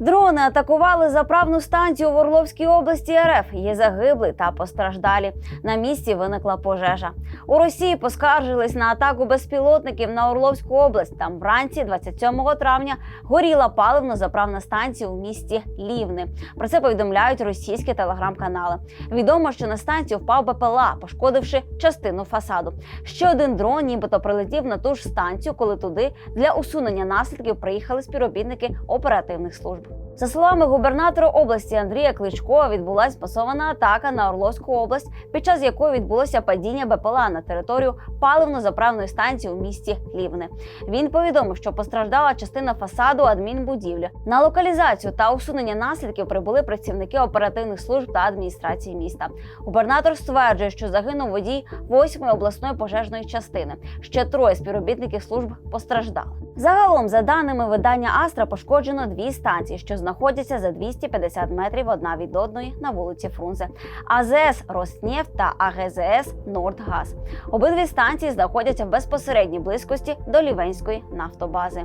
Дрони атакували заправну станцію в Орловській області РФ. Є загиблі та постраждалі. На місці виникла пожежа. У Росії поскаржились на атаку безпілотників на Орловську область. Там вранці, 27 травня, горіла паливно-заправна станція у місті Лівни. Про це повідомляють російські телеграм-канали. Відомо, що на станцію впав БПЛА, пошкодивши частину фасаду. Ще один дрон, нібито прилетів на ту ж станцію, коли туди для усунення наслідків приїхали співробітники оперативних служб. За словами губернатора області Андрія Кличкова, відбулася спасована атака на Орловську область, під час якої відбулося падіння БПЛА на територію паливно-заправної станції у місті Лівне. Він повідомив, що постраждала частина фасаду адмінбудівлі. На локалізацію та усунення наслідків прибули працівники оперативних служб та адміністрації міста. Губернатор стверджує, що загинув водій 8-ї обласної пожежної частини. Ще троє співробітників служб постраждали. Загалом, за даними видання Астра, пошкоджено дві станції, що знаходяться за 250 метрів одна від одної на вулиці Фрунзе. АЗС Роснефть та АГЗС Нордгаз. Обидві станції знаходяться в безпосередній близькості до Лівенської нафтобази.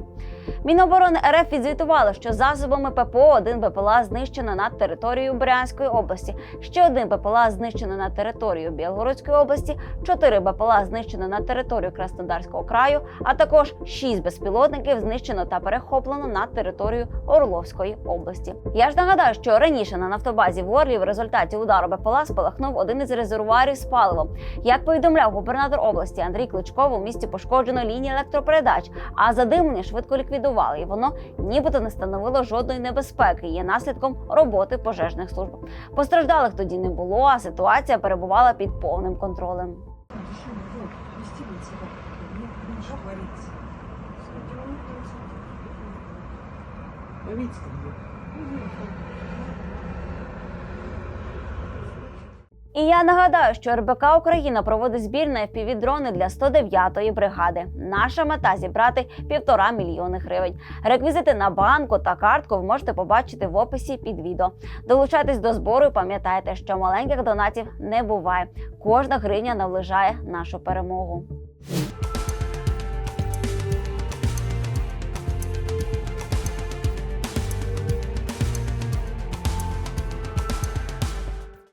Міноборони РФ відзвітували, що засобами ППО один БПЛА знищено над територією Брянської області, ще один БПЛА знищено на територію Білгородської області, чотири БПЛА знищено на територію Краснодарського краю, а також шість безпілотників знищено та перехоплено на територію Орловської області. Я ж нагадаю, що раніше на нафтобазі в Орлі в результаті удару БПЛА спалахнув один із резервуарів з паливом. Як повідомляв губернатор області Андрій Кличков, у місті пошкоджено лінії електропередач, а задимлення швидко ліквідували, і воно нібито не становило жодної небезпеки. Є наслідком роботи пожежних служб. Постраждалих тоді не було, а ситуація перебувала під повним контролем. Вот, вести вот себя. Ну что І я нагадаю, що РБК Україна проводить збір на FPV-дрони для 109-ї бригади. Наша мета зібрати півтора мільйони гривень. Реквізити на банку та картку ви можете побачити в описі під відео. Долучайтесь до збору і пам'ятайте, що маленьких донатів не буває. Кожна гривня наближає нашу перемогу.